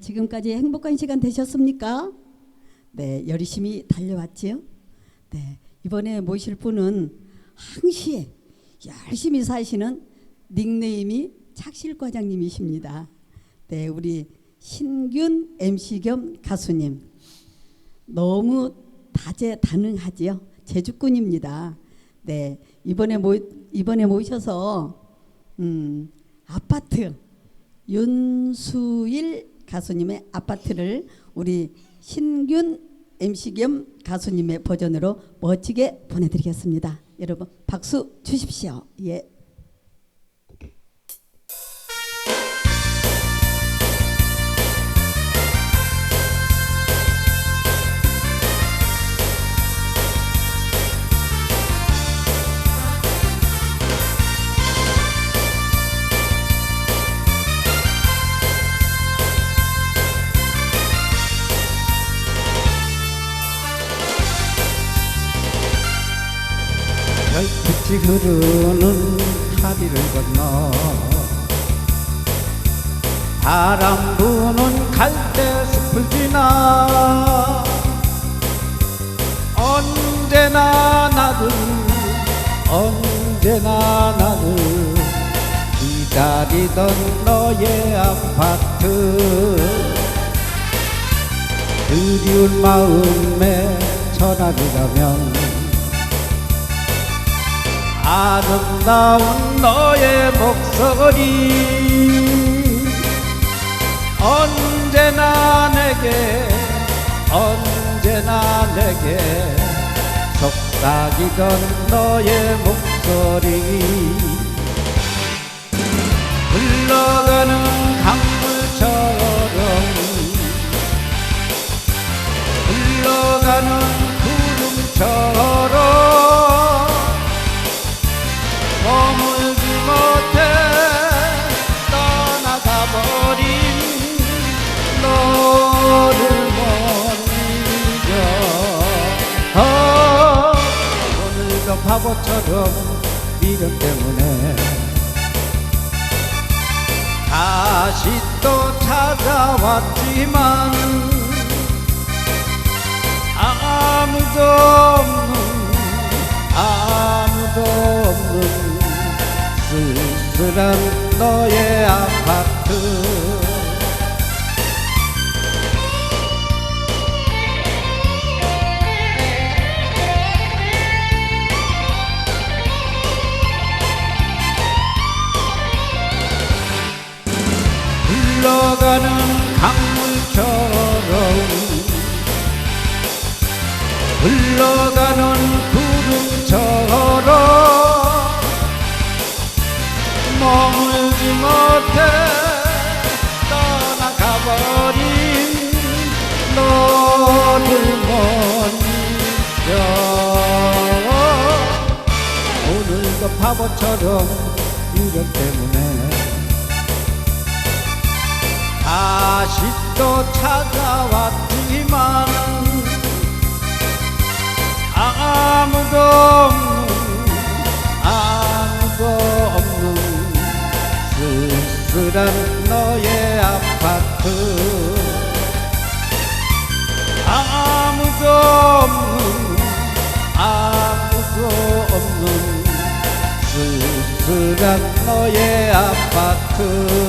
지금까지 행복한 시간 되셨습니까? 네, 열심히 달려왔지요. 네, 이번에 모실 분은 항시에 열심히 사시는 닉네임이 착실 과장님이십니다. 네, 우리 신균 MC 겸 가수님 너무 다재다능하지요. 제주꾼입니다. 네, 이번에 모 이번에 모셔서 음, 아파트 윤수일 가수님의 아파트를 우리 신균 MC 겸 가수님의 버전으로 멋지게 보내드리겠습니다. 여러분 박수 주십시오. 예. 빛이 흐르는 다리를 건너 바람 부는 갈대 숲을 지나 언제나 나를 언제나 나를 기다리던 너의 아파트. 그리운 마음에 전화를 하면 아름다운 너의 목소리. 언제나 내게 언제나 내게 속삭이던 너의 목소리. 흘러가는 강물처럼 흘러가는 구름처럼 오늘도 바보처럼 미련 때문에. 다시 또 찾아왔지만 아무도 없는 아무도 없는 쓸쓸한 너의 아파트 흘러가는 구름처럼 머물지 못해 떠나가버린 너를 못 잊어 오늘도 바보처럼 미련 때문에 다시 또 찾아왔지만 쓸쓸한 너의 아파트. 아무도 없는 아무도 없는 쓸쓸한 너의 아파트